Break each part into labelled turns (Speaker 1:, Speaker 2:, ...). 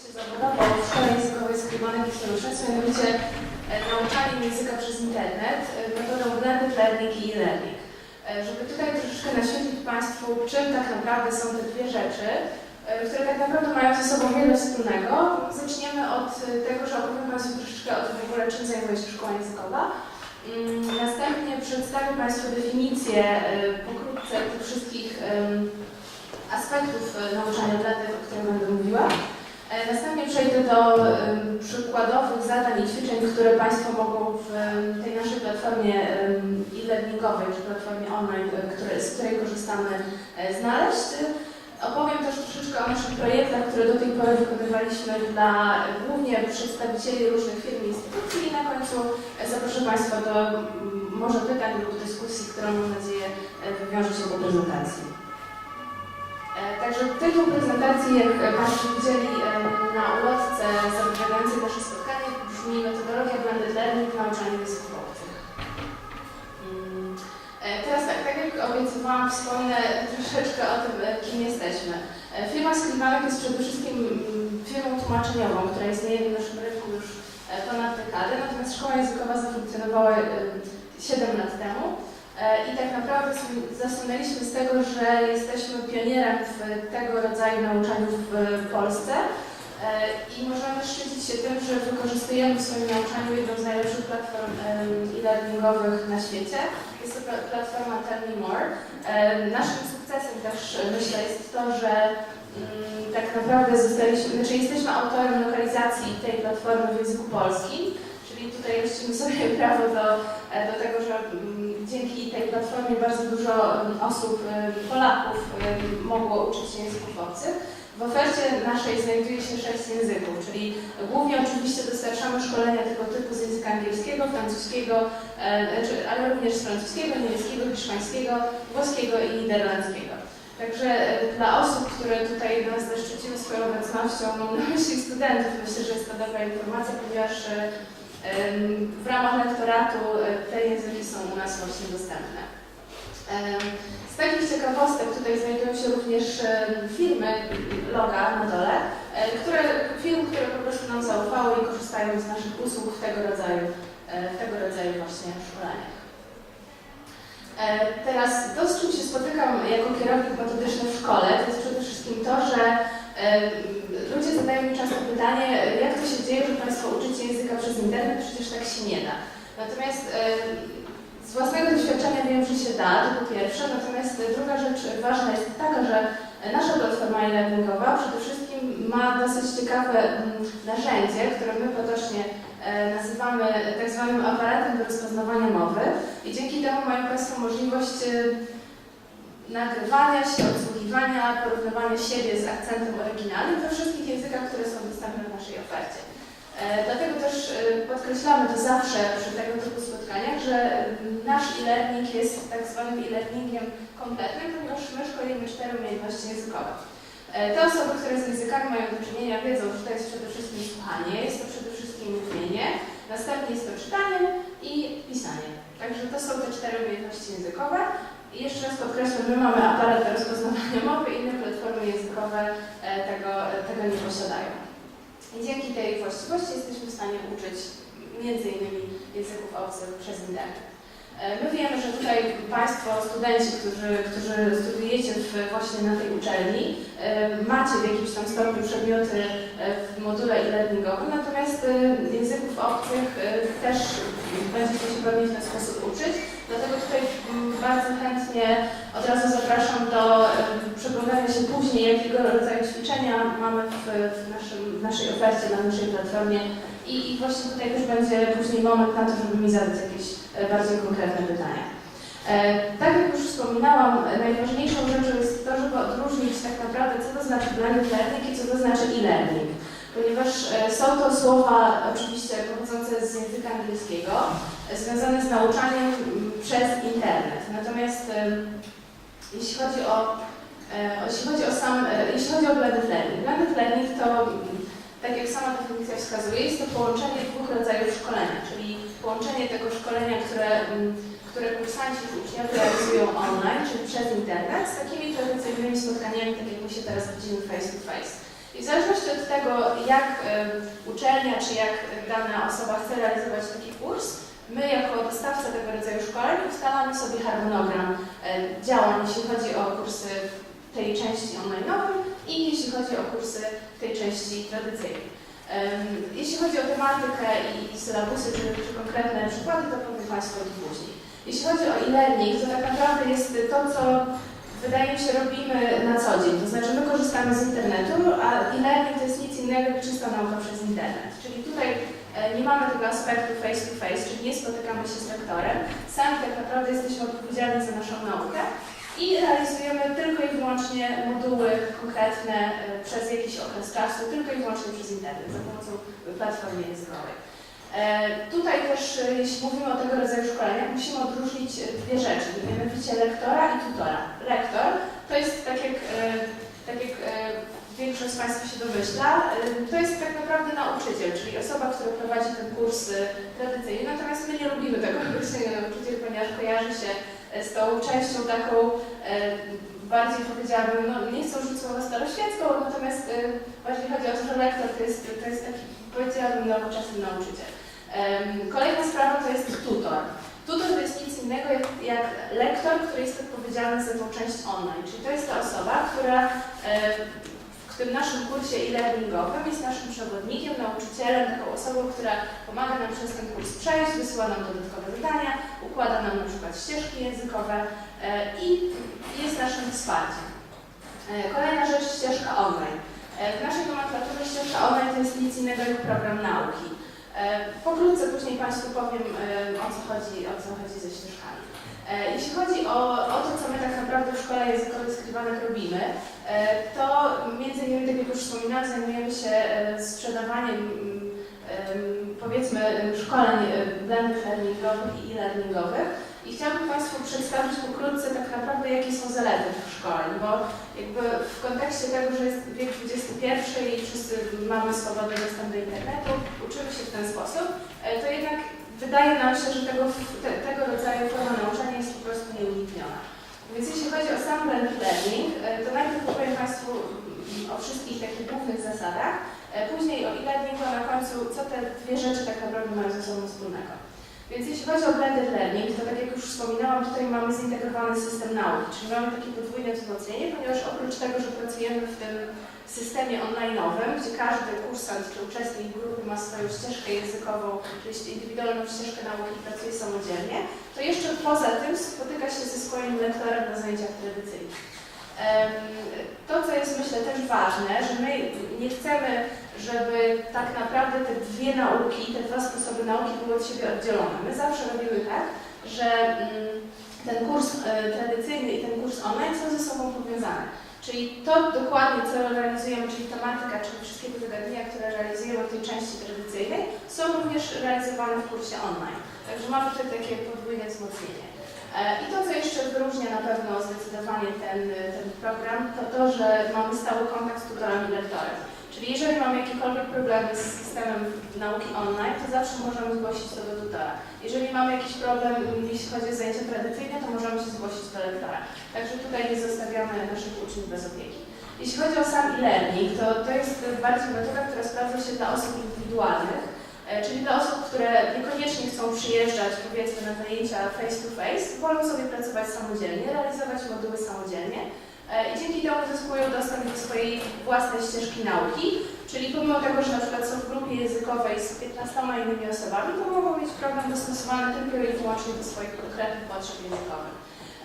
Speaker 1: się zawodowo w Szkole Językowej i Solutions, mianowicie e, nauczaniem języka przez internet, e, metodą blended learning i e-learning. E, Żeby tutaj troszeczkę naświetlić Państwu, czym tak naprawdę są te dwie rzeczy, które tak naprawdę mają ze sobą wiele wspólnego, zaczniemy od tego, że opowiem Państwu troszeczkę o tym w ogóle, czym zajmuje się szkoła językowa. Mm, Następnie przedstawię Państwu definicję pokrótce tych wszystkich aspektów nauczania blended, o których będę mówiła. E, Następnie przejdę do przykładowych zadań i ćwiczeń, które Państwo mogą w tej naszej platformie e-learningowej, czy platformie online, e, z której korzystamy, e, znaleźć. Opowiem też troszeczkę o naszych projektach, które do tej pory wykonywaliśmy dla głównie przedstawicieli różnych firm i instytucji i na końcu zaproszę Państwa do może pytań lub dyskusji, która mam nadzieję wywiąże się po prezentacji. E, Także tytuł prezentacji, jak Państwo widzieli e, na ulotce zapowiadającej nasze spotkanie, brzmi metodologia blended learning w nauczaniu języków obcych. Mm, e, Teraz tak, tak jak obiecywałam, wspomnę troszeczkę o tym, kim jesteśmy. Firma Skribanek jest przede wszystkim mm, firmą tłumaczeniową, która istnieje w naszym rynku już ponad dekadę, natomiast szkoła językowa zafunkcjonowała e, 7 lat temu. E, I tak naprawdę sobie zasłynęliśmy z tego, że jesteśmy pionierem w tego rodzaju nauczaniu w Polsce e, i możemy szczycić się tym, że wykorzystujemy w swoim nauczaniu jedną z najlepszych platform e-learningowych na świecie. Jest to pla- platforma Tell Me More. E, Naszym sukcesem też myślę jest to, że mm, tak naprawdę zostaliśmy, znaczy jesteśmy autorem lokalizacji tej platformy w języku polskim, czyli tutaj rościmy sobie prawo do, e, do tego, że mm, dzięki tej platformie bardzo dużo mm, osób, em, Polaków em, mogło uczyć się języków obcych. W ofercie naszej znajduje się sześć języków, czyli głównie oczywiście dostarczamy szkolenia tego typu z języka angielskiego, francuskiego, e, czy- ale również z francuskiego, niemieckiego, hiszpańskiego, włoskiego i niderlandzkiego. Także e, dla osób, które tutaj nas zaszczyciły swoją obecnością, mam na myśli studentów, myślę, że jest to dobra informacja, ponieważ w ramach lektoratu e, te języki są u nas właśnie dostępne. Z takich ciekawostek tutaj znajdują się również em, firmy, loga na dole, e, które, firm, które po prostu nam zaufały i korzystają z naszych usług w tego rodzaju, e, w tego rodzaju właśnie szkoleniach. E, Teraz to, z czym się spotykam jako kierownik metodyczny w szkole, to jest przede wszystkim to, że ludzie zadają mi często pytanie, jak to się dzieje, że Państwo uczycie języka przez internet, przecież tak się nie da. Natomiast z własnego doświadczenia wiem, że się da, to po pierwsze, natomiast druga rzecz ważna jest taka, że nasza platforma e-learningowa przede wszystkim ma dosyć ciekawe narzędzie, które my potocznie e, nazywamy tak zwanym aparatem do rozpoznawania mowy. I dzięki temu mają Państwo możliwość e, nagrywania się, odsłuchiwania, porównywania siebie z akcentem oryginalnym we wszystkich językach, które są dostępne w naszej ofercie. E, Dlatego też e, podkreślamy to zawsze przy tego typu spotkaniach, że mm, nasz e-learning jest tak zwanym e-learningiem kompletnym, ponieważ my szkolimy cztery umiejętności językowe. E, Te osoby, które z językami mają do czynienia, wiedzą, że to jest przede wszystkim słuchanie, jest to przede wszystkim mówienie, następnie jest to czytanie i pisanie. Także to są te cztery umiejętności językowe. Jeszcze raz podkreślam, my mamy aparat do rozpoznawania mowy, inne platformy językowe e, tego, tego nie posiadają. I dzięki tej właściwości jesteśmy w stanie uczyć między innymi języków obcych przez internet. E, My wiemy, że tutaj Państwo, studenci, którzy, którzy studiujecie w, właśnie na tej uczelni, e, macie w jakimś tam stopniu przedmioty e, w module e-learningowym, natomiast e, języków obcych e, też będziecie się pewnie w ten sposób uczyć. Dlatego tutaj mm, bardzo chętnie od razu zapraszam do przeglądania się później, jakiego rodzaju ćwiczenia mamy w, w, naszym, w naszej ofercie, na naszej platformie. I, I właśnie tutaj też będzie później moment na to, żeby mi zadać jakieś e, bardziej konkretne pytania. E, Tak jak już wspominałam, najważniejszą rzeczą jest to, żeby odróżnić tak naprawdę, co to znaczy blended learning i co to znaczy e-learning. Ponieważ e, są to słowa oczywiście pochodzące z języka angielskiego, związane z nauczaniem m, przez internet. Natomiast jeśli chodzi o, e, jeśli chodzi o sam, e, jeśli chodzi o blended learning, blended learning to mm, tak jak sama definicja wskazuje, jest to połączenie dwóch rodzajów szkolenia, czyli połączenie tego szkolenia, które, mm, które kursanci uczniowie realizują online, czyli przez internet, z takimi tradycyjnymi spotkaniami, tak jak my się teraz widzimy face to face. I w zależności od tego, jak uczelnia czy jak dana osoba chce realizować taki kurs, my jako dostawca tego rodzaju szkoleń ustalamy sobie harmonogram e, działań, jeśli chodzi o kursy tej części online'owej i jeśli chodzi o kursy tej części tradycyjnej. Jeśli chodzi o tematykę i sylabusy czy, czy konkretne przykłady, to powiem Państwu o później. Jeśli chodzi o e-learning, to tak naprawdę jest to, co wydaje mi się robimy na co dzień. To znaczy my korzystamy z internetu, a e-learning to jest nic innego jak czysta nauka przez internet. E, nie mamy tego aspektu face to face, czyli nie spotykamy się z lektorem. Sami tak naprawdę jesteśmy odpowiedzialni za naszą naukę i realizujemy tylko i wyłącznie moduły konkretne e, przez jakiś okres czasu, tylko i wyłącznie przez internet, za pomocą platformy językowej. E, Tutaj też, jeśli mówimy o tego rodzaju szkoleniach, musimy odróżnić dwie rzeczy, mianowicie lektora i tutora. Lektor to jest tak jak, tak jak większość z Państwa się domyśla, to jest tak naprawdę nauczyciel, czyli osoba, która prowadzi ten kurs tradycyjny. Natomiast my nie lubimy tego określenia nauczyciel, ponieważ kojarzy się e, z tą częścią taką e, bardziej powiedziałabym, no nie chcę użyć słowa staroświecką, natomiast e, bardziej chodzi o to, że lektor to jest, to jest taki, powiedziałabym, nowoczesny nauczyciel. Kolejna sprawa to jest tutor. Tutor to jest nic innego jak, jak lektor, który jest odpowiedzialny za tą część online, czyli to jest ta osoba, która w tym naszym kursie e-learningowym jest naszym przewodnikiem, nauczycielem, taką osobą, która pomaga nam przez ten kurs przejść, wysyła nam dodatkowe zadania, układa nam na przykład ścieżki językowe e, i jest naszym wsparciem. E, Kolejna rzecz, ścieżka online. E, W naszej nomenklaturze ścieżka online to jest nic innego jak program nauki. Pokrótce później Państwu powiem o co chodzi, o co chodzi ze ścieżkami. Jeśli chodzi o, o to, co my tak naprawdę w szkole językowej skrywanych robimy, to wspominałam, zajmujemy się e, sprzedawaniem mm, powiedzmy szkoleń e, blended learningowych i e-learningowych. I chciałabym Państwu przedstawić pokrótce tak naprawdę, jakie są zalety tych szkoleń, bo jakby w kontekście tego, że jest wiek XXI i wszyscy mamy swobodny dostęp do internetu, uczymy się w ten sposób, e, to jednak wydaje nam się, że tego, te, tego rodzaju forma nauczania jest po prostu nieunikniona. Więc jeśli chodzi o sam blended learning, to najpierw powiem Państwu o wszystkich takich głównych zasadach, e, później o e-learningu, a na końcu co te dwie rzeczy tak naprawdę mają ze sobą wspólnego. Więc jeśli chodzi o blended learning, to tak jak już wspominałam, tutaj mamy zintegrowany system nauki, czyli mamy takie podwójne wzmocnienie, ponieważ oprócz tego, że pracujemy w tym systemie online'owym, gdzie każdy kursant czy uczestnik grupy ma swoją ścieżkę językową, czyli indywidualną ścieżkę nauki i pracuje samodzielnie, to jeszcze poza tym spotyka się ze swoim lektorem na zajęciach tradycyjnych. To, co jest myślę też ważne, że my nie chcemy, żeby tak naprawdę te dwie nauki, te dwa sposoby nauki były od siebie oddzielone. My zawsze robimy tak, że mm, ten kurs e, tradycyjny i ten kurs online są ze sobą powiązane. Czyli to dokładnie, co realizujemy, czyli tematyka, czyli wszystkie te które realizujemy w tej części tradycyjnej, są również realizowane w kursie online. Także mamy tutaj takie podwójne wzmocnienie. E, I to, co jeszcze wyróżnia na pewno zdecydowanie ten, ten program, to to, że mamy stały kontakt z tutorem i lektorem. Czyli jeżeli mamy jakiekolwiek problemy z systemem nauki online, to zawsze możemy zgłosić to do tutora. Jeżeli mamy jakiś problem, jeśli chodzi o zajęcia tradycyjne, to możemy się zgłosić do lektora. Także tutaj nie zostawiamy naszych uczniów bez opieki. Jeśli chodzi o sam e-learning, to, to jest bardziej metoda, która sprawdza się dla osób indywidualnych, e, czyli dla osób, które niekoniecznie chcą przyjeżdżać powiedzmy na zajęcia face to face, wolą sobie pracować samodzielnie, realizować moduły samodzielnie. E, I dzięki temu uzyskują dostęp do swojej własnej ścieżki nauki, czyli pomimo tego, że na przykład są w grupie językowej z 15 innymi osobami, to mogą mieć program dostosowany tylko i wyłącznie do swoich konkretnych potrzeb językowych.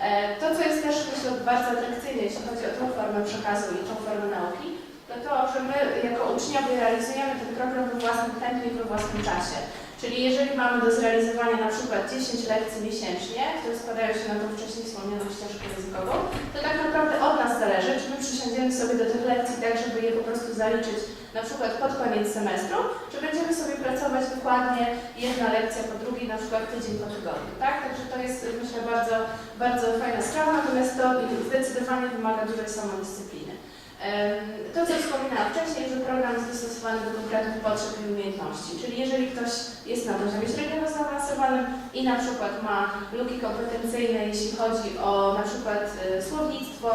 Speaker 1: E, To, co jest też myślę bardzo atrakcyjne, jeśli chodzi o tą formę przekazu i tą formę nauki, to to, że my jako uczniowie realizujemy ten program we własnym tempie i we własnym czasie. Czyli jeżeli mamy do zrealizowania na przykład 10 lekcji miesięcznie, które składają się na tą wcześniej wspomnianą ścieżkę językową, to tak naprawdę od nas zależy, czy my przysiądziemy sobie do tych lekcji tak, żeby je po prostu zaliczyć na przykład pod koniec semestru, czy będziemy sobie pracować dokładnie jedna lekcja po drugiej, na przykład tydzień po tygodniu, tak? Także to jest myślę bardzo, bardzo fajna sprawa, natomiast to zdecydowanie wymaga dużej samodyscypliny. To, co wspominałam wcześniej, że program jest dostosowany do konkretnych potrzeb i umiejętności. Czyli jeżeli ktoś jest na poziomie średnio zaawansowanym i na przykład ma luki kompetencyjne, jeśli chodzi o na przykład e, słownictwo,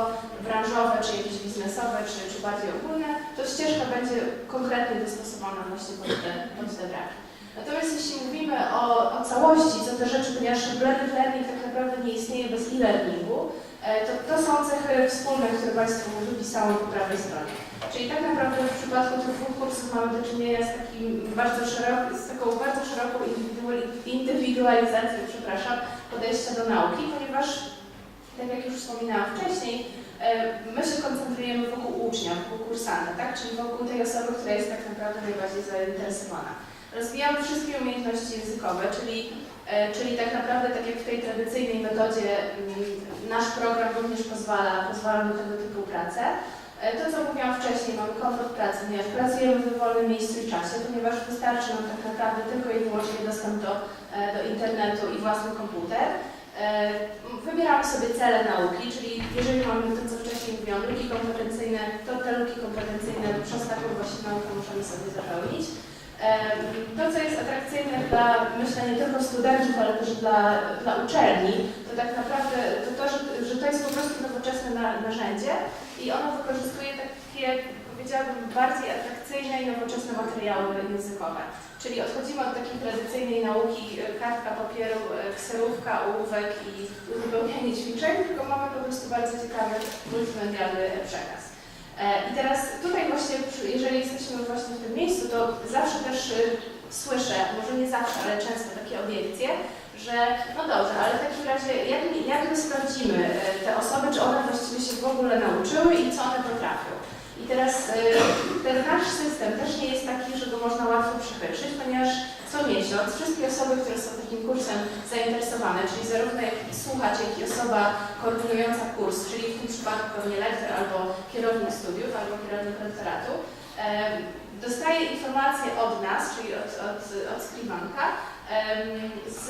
Speaker 1: branżowe, czy jakieś biznesowe, czy, czy bardziej ogólne, to ścieżka będzie konkretnie dostosowana właśnie pod te, pod te braki. Natomiast jeśli mówimy o, o całości, co te rzeczy, ponieważ blended learning tak naprawdę nie istnieje bez e-learningu, to, to są cechy wspólne, które Państwu wypisałam po prawej stronie. Czyli tak naprawdę w przypadku tych dwóch kursów mamy do czynienia z, takim bardzo z taką bardzo szeroką indywiduali- indywidualizacją przepraszam, podejścia do nauki, ponieważ tak jak już wspominałam wcześniej, e, my się koncentrujemy wokół ucznia, wokół kursanta, tak? czyli wokół tej osoby, która jest tak naprawdę najbardziej zainteresowana. Rozwijamy wszystkie umiejętności językowe, czyli, e, czyli tak naprawdę, tak jak w tej tradycyjnej metodzie, mm, nasz program również pozwala, pozwala na tego typu pracę. E, To, co mówiłam wcześniej, mamy komfort pracy, ponieważ pracujemy w dowolnym miejscu i czasie, ponieważ wystarczy nam tak naprawdę tylko i wyłącznie dostęp do, e, do internetu i własny komputer. Wybieramy sobie cele nauki, czyli jeżeli mamy to, co wcześniej mówiłam, luki kompetencyjne, to te luki kompetencyjne przez taką właśnie naukę możemy sobie zapełnić. To, co jest atrakcyjne dla, myślę, nie tylko studentów, ale też dla, dla uczelni, to tak naprawdę to, to że, że to jest po prostu nowoczesne na- narzędzie i ono wykorzystuje takie, powiedziałabym, bardziej atrakcyjne i nowoczesne materiały językowe. Czyli odchodzimy od takiej tradycyjnej nauki e, kartka papieru, e, kserówka, ołówek i uzupełnianie ćwiczeń, tylko mamy po prostu bardzo ciekawy multimedialny przekaz. E, I teraz tutaj właśnie, jeżeli jesteśmy właśnie w tym miejscu, to zawsze też y, słyszę, może nie zawsze, ale często takie obiekcje, że no dobrze, ale w takim razie jak, jak my sprawdzimy y, te osoby, czy one właściwie się w ogóle nauczyły i co one potrafią. I teraz y, ten nasz system też nie jest taki, że go można łatwo przechytrzyć, ponieważ co miesiąc wszystkie osoby, które są takim kursem zainteresowane, czyli zarówno jak słuchacz, jak i osoba koordynująca kurs, czyli w tym przypadku pewnie lektor albo kierownik studiów, albo kierownik lektoratu, em, dostaje informacje od nas, czyli od, od, od Skribanka, em, z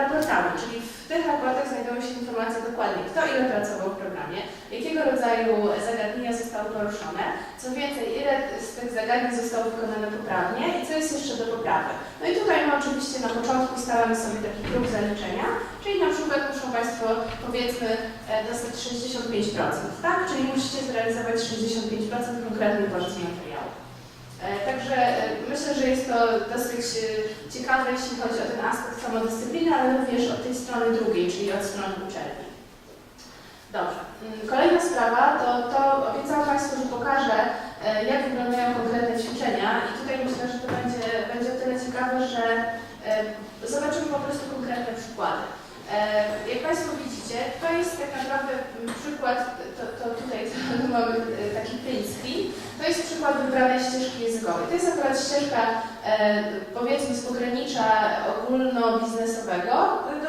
Speaker 1: raportami, czyli w tych raportach znajdują się informacje dokładnie, kto ile pracował w programie, jakiego rodzaju zagadnienia zostały poruszone, co więcej, ile z tych zagadnień zostało wykonane poprawnie i co jest jeszcze do poprawy. No i tutaj my oczywiście na początku stałem sobie taki próg zaliczenia, czyli na przykład muszą Państwo powiedzmy e, dostać 65%, tak? Czyli musicie zrealizować 65% konkretnej porcji materiału. E, Także e, myślę, że jest to dosyć e, ciekawe, jeśli chodzi o ten aspekt samodyscypliny, ale również od tej strony drugiej, czyli od strony uczelni. Dobrze. Mm, Kolejna sprawa to, to obiecałam Państwu, że pokażę, jak wyglądają konkretne ćwiczenia i tutaj myślę, że to będzie, będzie o tyle ciekawe, że zobaczymy po prostu konkretne przykłady. E, Jak Państwo widzicie, to jest tak naprawdę mm, przykład, to, to tutaj to mamy e, taki print to jest przykład wybranej ścieżki językowej. To jest akurat ścieżka e, powiedzmy z pogranicza ogólnobiznesowego,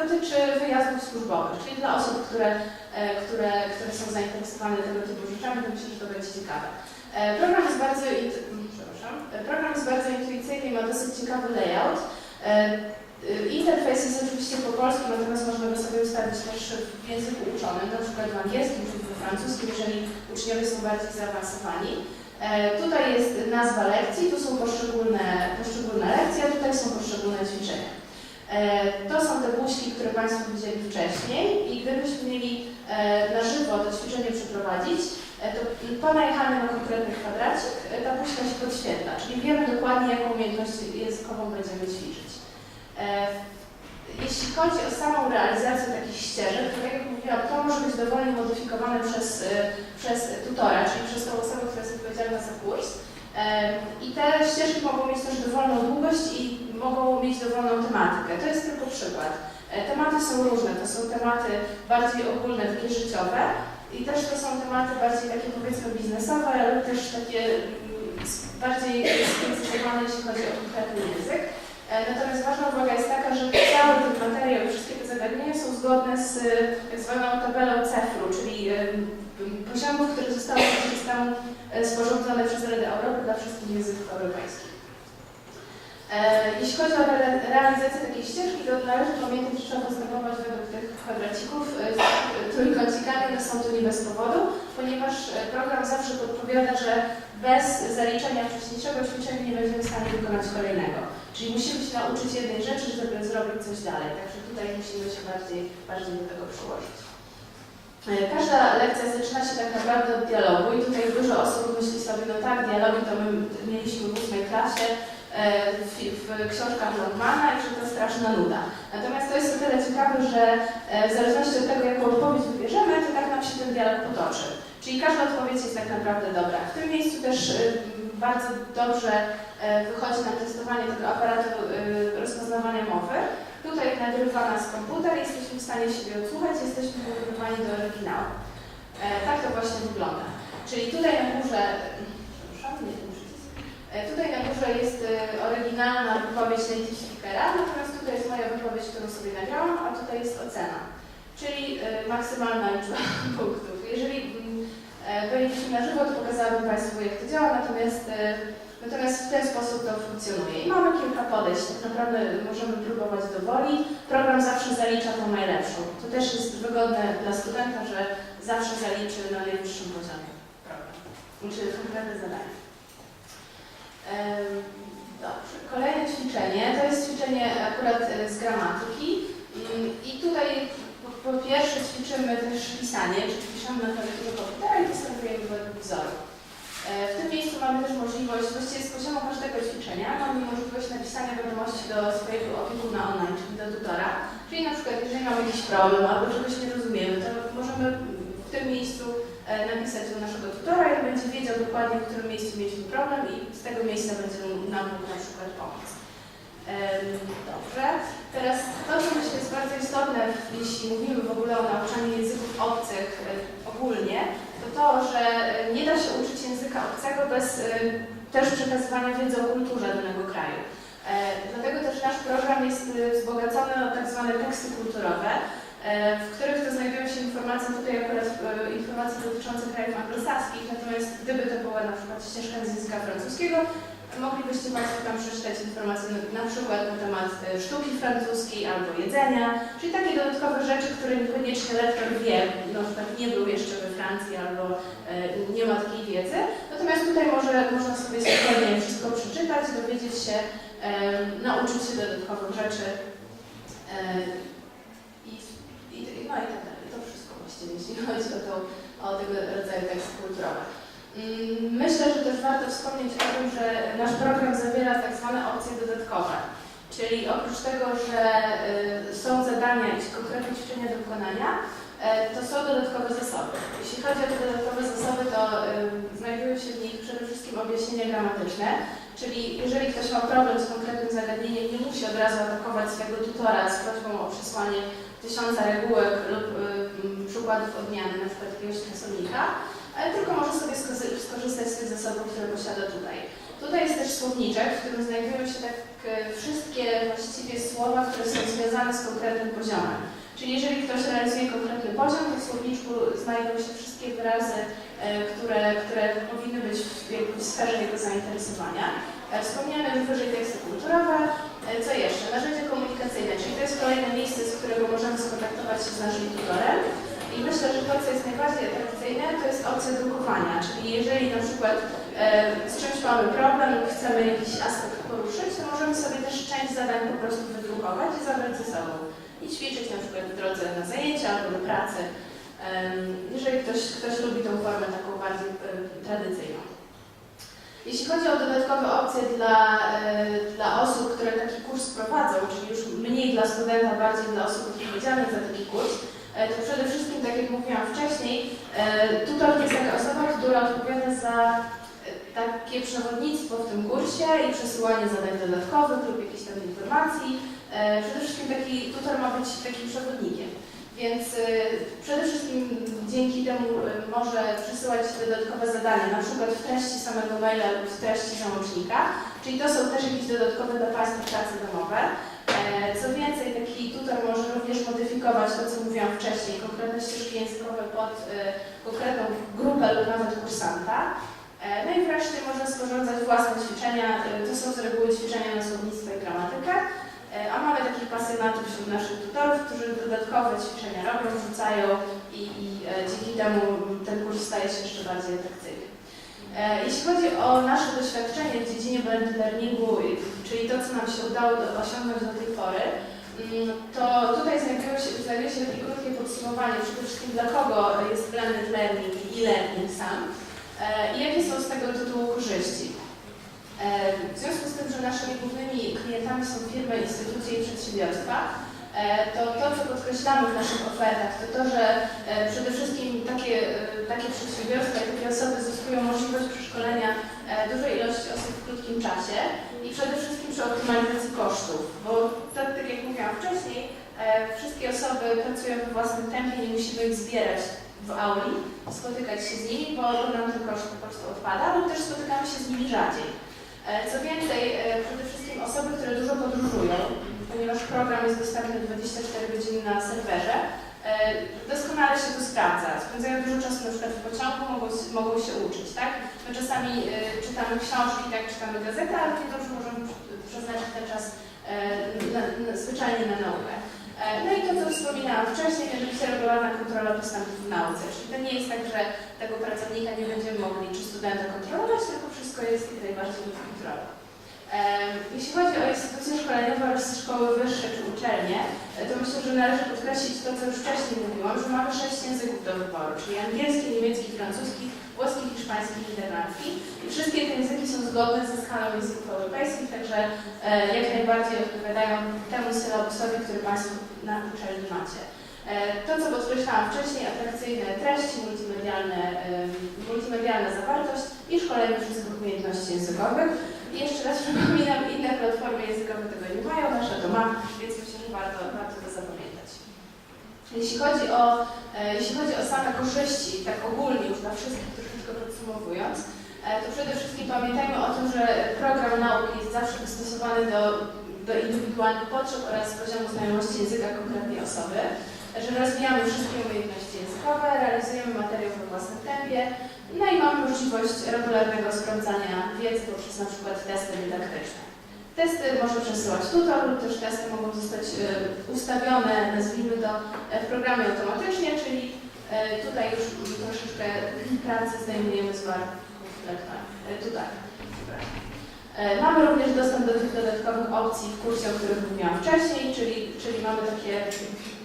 Speaker 1: dotyczy wyjazdów służbowych, czyli dla osób, które, które, które są zainteresowane tego typu rzeczami, to myślę, że to będzie ciekawe. Program jest bardzo, program jest bardzo intuicyjny i ma dosyć ciekawy layout. Y, Interfejs jest oczywiście po polsku, natomiast go sobie ustawić też w języku uczonym, na przykład w angielskim czy we francuskim, jeżeli uczniowie są bardziej zaawansowani. E, Tutaj jest nazwa lekcji, tu są poszczególne, poszczególne lekcje, a tutaj są poszczególne ćwiczenia. E, To są te buźki, które Państwo widzieli wcześniej i gdybyśmy mieli e, na żywo to ćwiczenie przeprowadzić, to po najechaniu na konkretny kwadracik ta buźka się podświetla, czyli wiemy dokładnie, jaką umiejętność językową będziemy ćwiczyć. E, Jeśli chodzi o samą realizację takich ścieżek, to tak jak mówiłam, to może być dowolnie modyfikowane przez, e, przez tutora, czyli przez tą osobę, która jest odpowiedzialna za kurs. E, I te ścieżki mogą mieć też dowolną długość i mogą mieć dowolną tematykę. To jest tylko przykład. Tematy są różne, to są tematy bardziej ogólne, takie życiowe i też to są tematy bardziej takie powiedzmy biznesowe, ale też takie mm, bardziej sprecyzowane, jeśli chodzi o konkretny język. E, Natomiast ważna uwaga jest taka, że cały ten materiał wszystkie te zagadnienia są zgodne z e, tak zwaną tabelą CEFRU, czyli e, poziomów, które zostały systemu e, sporządzone przez Radę Europy dla wszystkich języków europejskich. Jeśli chodzi o re- realizację takiej ścieżki, to należy pamiętać, że trzeba postępować według tych kwadracików z trójkącikami, one są tu nie bez powodu, ponieważ program zawsze podpowiada, że bez zaliczenia wcześniejszego ćwiczenia nie będziemy w stanie wykonać kolejnego. Czyli musimy się nauczyć jednej rzeczy, żeby zrobić coś dalej. Także tutaj musimy się bardziej, bardziej do tego przyłożyć. E, Każda lekcja zaczyna się tak naprawdę od dialogu i tutaj dużo osób myśli sobie, no tak, dialogi to my mieliśmy w ósmej klasie e, w, w książkach Longmana i że to straszna nuda. Natomiast to jest o tyle ciekawe, że e, w zależności od tego, jaką odpowiedź wybierzemy, to tak nam się ten dialog potoczy. Czyli każda odpowiedź jest tak naprawdę dobra. W tym miejscu też bardzo dobrze e, wychodzi nam testowanie tego aparatu e, rozpoznawania mowy. Tutaj nagrywa nas komputer, jesteśmy w stanie siebie odsłuchać, jesteśmy porównywani do oryginału. E, tak to właśnie wygląda. Czyli tutaj na górze, tutaj na górze jest oryginalna wypowiedź native speakera, natomiast tutaj jest moja wypowiedź, którą sobie nagrałam, a tutaj jest ocena, czyli maksymalna liczba punktów. Jeżeli e, bylibyśmy na żywo, to pokazałabym Państwu, jak to działa, natomiast e, Natomiast w ten sposób to funkcjonuje. I mamy kilka podejść. Tak naprawdę możemy próbować do woli. Program zawsze zalicza tą najlepszą. To też jest wygodne dla studenta, że zawsze zaliczy na najwyższym poziomie program. Czyli konkretne zadanie. Dobrze. Kolejne ćwiczenie to jest ćwiczenie akurat e, z gramatyki. I tutaj po, pierwsze ćwiczymy też pisanie, czyli piszemy na klawiaturze komputera i postępujemy według wzoru. E, W tym miejscu mamy też możliwość, właściwie z poziomu każdego ćwiczenia, mamy możliwość napisania wiadomości do swojego opiekuna online, czyli do tutora. Czyli na przykład, jeżeli mamy jakiś problem albo czegoś nie rozumiemy, to możemy w tym miejscu e, napisać do naszego tutora i on będzie wiedział dokładnie, w którym miejscu mieliśmy problem i z tego miejsca będzie nam mógł na przykład pomóc. Dobrze. Teraz to, co myślę jest bardzo istotne, jeśli mówimy w ogóle o nauczaniu języków obcych e, ogólnie, to to, że e, nie da się uczyć języka obcego bez e, też przekazywania wiedzy o kulturze danego kraju. Dlatego też nasz program jest wzbogacony o tak zwane teksty kulturowe, w których to znajdują się informacje, tutaj akurat informacje dotyczące krajów anglosaskich, natomiast gdyby to była na przykład ścieżka z języka francuskiego, moglibyście Państwo tam przeczytać informacje na, przykład na temat e, sztuki francuskiej albo jedzenia, czyli takie dodatkowe rzeczy, które niekoniecznie lektor wie, na przykład nie był jeszcze we Francji albo e, nie ma takiej wiedzy. Natomiast tutaj może, można sobie spokojnie wszystko przeczytać, dowiedzieć się, e, nauczyć się dodatkowych rzeczy i, i, no i tak dalej. To wszystko właściwie, jeśli chodzi o, to, o tego rodzaju teksty kulturowe. Myślę, że też warto wspomnieć o tym, że nasz program zawiera tak zwane opcje dodatkowe. Czyli oprócz tego, że y, są zadania i konkretne ćwiczenia do wykonania, y, to są dodatkowe zasoby. Jeśli chodzi o te dodatkowe zasoby, to y, znajdują się w nich przede wszystkim objaśnienia gramatyczne, czyli jeżeli ktoś ma problem z konkretnym zagadnieniem, nie musi od razu atakować swojego tutora z prośbą o przesłanie tysiąca regułek lub y, przykładów odmiany, na przykład jakiegoś czasownika, ale tylko może sobie skorzystać z tych zasobów, które posiada tutaj. Tutaj jest też słowniczek, w którym znajdują się tak e, wszystkie właściwie słowa, które są związane z konkretnym poziomem. Czyli jeżeli ktoś realizuje konkretny poziom, to w słowniczku znajdą się wszystkie wyrazy, e, które, które powinny być w, sferze jego zainteresowania. E, Wspomniane wyżej teksty kulturowe. Co jeszcze? Narzędzia komunikacyjne, czyli to jest kolejne miejsce, z którego możemy skontaktować się z naszym tutorem. I myślę, że to, co jest najbardziej atrakcyjne, to jest opcja drukowania, czyli jeżeli na przykład e, z czymś mamy problem lub chcemy jakiś aspekt poruszyć, to możemy sobie też część zadań po prostu wydrukować i zabrać ze sobą i ćwiczyć na przykład w drodze na zajęcia albo do pracy, jeżeli ktoś, ktoś lubi tą formę taką bardziej e, tradycyjną. Jeśli chodzi o dodatkowe opcje dla, e, dla osób, które taki kurs prowadzą, czyli już mniej dla studenta, bardziej dla osób odpowiedzialnych za taki kurs, to przede wszystkim, tak jak mówiłam wcześniej, e, tutor to jest taka osoba, która odpowiada za e, takie przewodnictwo w tym kursie i przesyłanie zadań dodatkowych lub jakichś tam informacji. E, Przede wszystkim taki tutor ma być takim przewodnikiem. Więc e, przede wszystkim dzięki temu e, może przesyłać dodatkowe zadania, na przykład w treści samego maila lub w treści załącznika, czyli to są też jakieś dodatkowe dla Państwa prace domowe. E, Co więcej, taki tutor może również modyfikować to, co mówiłam wcześniej, konkretne ścieżki językowe pod e, konkretną grupę lub nawet kursanta. E, No i wreszcie można sporządzać własne ćwiczenia, e, to są z reguły ćwiczenia na słownictwo i gramatykę. E, A mamy takich pasjonatów wśród naszych tutorów, którzy dodatkowe ćwiczenia robią, wrzucają i, i dzięki temu ten kurs staje się jeszcze bardziej atrakcyjny. Jeśli chodzi o nasze doświadczenie w dziedzinie blended learningu, czyli to, co nam się udało osiągnąć do tej pory, to tutaj znajduje się, znajduje się takie krótkie podsumowanie przede wszystkim dla kogo jest blended learning i e-learning sam e, i jakie są z tego tytułu korzyści. E, W związku z tym, że naszymi głównymi klientami są firmy, instytucje i przedsiębiorstwa, e, to to, co podkreślamy w naszych ofertach, to to, że przede wszystkim takie, takie przedsiębiorstwa i takie osoby zyskują możliwość przeszkolenia dużej ilości osób w krótkim czasie i przede wszystkim przy optymalizacji kosztów, bo tak, tak jak mówiłam wcześniej, e, wszystkie osoby pracują we własnym tempie, nie musimy ich zbierać w auli, spotykać się z nimi, bo nam ten koszt po prostu odpada, lub też spotykamy się z nimi rzadziej. E, Co więcej, e, przede wszystkim osoby, które dużo podróżują, ponieważ program jest dostępny 24 godziny na serwerze, e, doskonale się to sprawdza. Spędzają dużo czasu na przykład w pociągu, mogą, mogą się uczyć, tak? My czasami e, czytamy książki, tak, czytamy gazetę, ale nie dobrze możemy pr- przeznaczyć ten czas e, na, na, zwyczajnie na naukę. E, No i to, co wspominałam wcześniej, mianowicie regularna kontrola postępów w nauce. Czyli to nie jest tak, że tego pracownika nie będziemy mogli czy studenta kontrolować, tylko wszystko jest jak najbardziej pod kontrolą. Jeśli chodzi o instytucje szkoleniowe oraz szkoły wyższe czy uczelnie, e, to myślę, że należy podkreślić to, co już wcześniej mówiłam, że mamy sześć języków do wyboru, czyli angielski, niemiecki, francuski, włoski, hiszpański, niderlandzki. I wszystkie te języki są zgodne ze skalą języków europejskich, także e, jak najbardziej odpowiadają temu sylabusowi, który Państwo na uczelni macie. E, To, co podkreślałam wcześniej, atrakcyjne treści, multimedialne, multimedialna zawartość i szkolenie wszystkich umiejętności językowych. Jeszcze raz przypominam, inne platformy językowe tego nie mają, nasza to ma, więc myślę, że warto, warto to zapamiętać. Jeśli chodzi, o, e, jeśli chodzi o same korzyści, tak ogólnie już dla wszystkich troszeczkę podsumowując, e, to przede wszystkim pamiętajmy o tym, że program nauki jest zawsze dostosowany do, do indywidualnych potrzeb oraz poziomu znajomości języka konkretnej osoby, że rozwijamy wszystkie umiejętności językowe, realizujemy materiał we własnym tempie, no i mamy możliwość regularnego sprawdzania wiedzy poprzez na przykład testy dydaktyczne. Testy może przesyłać tutor lub też testy mogą zostać e, ustawione, nazwijmy to, e, w programie automatycznie, czyli e, tutaj już troszeczkę pracy zdejmujemy z warunków Tutaj. Mamy również dostęp do tych dodatkowych opcji w kursie, o których mówiłam wcześniej, czyli, czyli mamy takie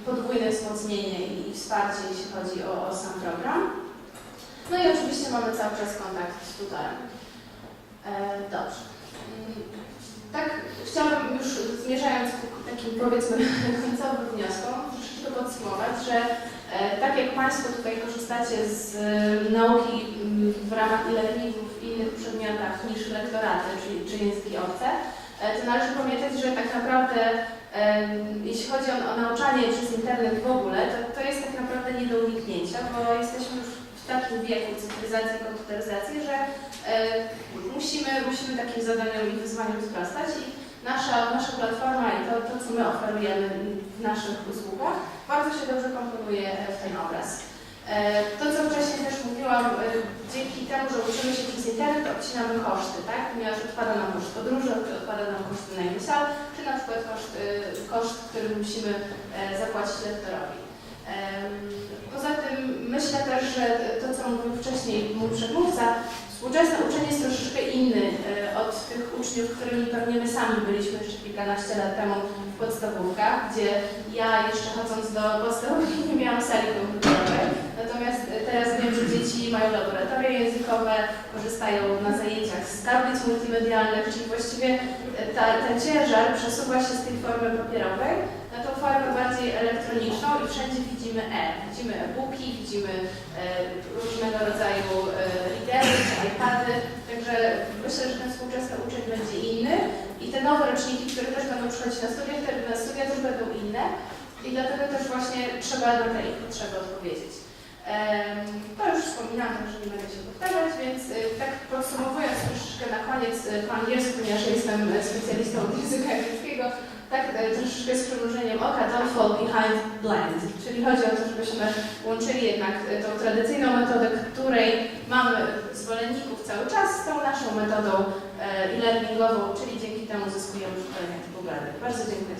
Speaker 1: podwójne wzmocnienie i, i wsparcie, jeśli chodzi o, o sam program. No i oczywiście mamy cały czas kontakt z tutorem. E, dobrze. Mm, Tak, chciałabym już zmierzając ku takim powiedzmy końcowym wnioskom, troszeczkę podsumować, że e, tak jak Państwo tutaj korzystacie z e, nauki mm, w ramach e-learningu w innych przedmiotach niż lektoraty, czyli czy języki obce, e, to należy pamiętać, że tak naprawdę jeśli chodzi o, o nauczanie przez internet w ogóle, to, to jest tak naprawdę nie do uniknięcia, bo jesteśmy już w takim wieku cyfryzacji i komputeryzacji, że musimy, musimy takim zadaniom i wyzwaniom sprostać i nasza, nasza platforma i to, to, co my oferujemy w naszych usługach, bardzo się dobrze komponuje w ten obraz. E, To, co wcześniej też mówiłam, e, dzięki temu, że przez internet, obcinamy koszty, tak? Ponieważ odpada nam koszt podróży, odpada nam koszt najmu sal, czy na przykład koszt, e, koszt który musimy e, zapłacić lektorowi. Poza tym myślę też, że to, co mówił wcześniej mój przedmówca, współczesne uczenie jest troszeczkę inny e, od tych uczniów, którymi pewnie my sami byliśmy jeszcze kilkanaście lat temu w podstawówkach, gdzie ja jeszcze chodząc do podstawówki nie miałam sali komputerowej. Natomiast e, teraz wiem, że dzieci mają laboratoria językowe, korzystają na zajęciach z tablic multimedialnych, czyli właściwie e, ta, ten ciężar przesuwa się z tej formy papierowej na tą formę bardziej elektroniczną i wszędzie widzimy e. Widzimy e-booki, widzimy e, różnego rodzaju e, czy iPady, także myślę, że ten współczesny uczeń będzie inny i te nowe roczniki, które też będą przychodzić na studia, te na studia też będą inne i dlatego też właśnie trzeba na te ich potrzeby odpowiedzieć. To już wspominałam, także nie będę się powtarzać, więc y, tak podsumowując troszeczkę na koniec y, po angielsku, ponieważ jestem y, specjalistą od języka angielskiego, tak troszeczkę z przymrużeniem oka, don't fall behind blend, czyli chodzi o to, żebyśmy łączyli jednak tą tradycyjną metodę, której mamy zwolenników cały czas z tą naszą metodą e, e-learningową, czyli dzięki temu zyskujemy szkolenia typu Bardzo dziękuję.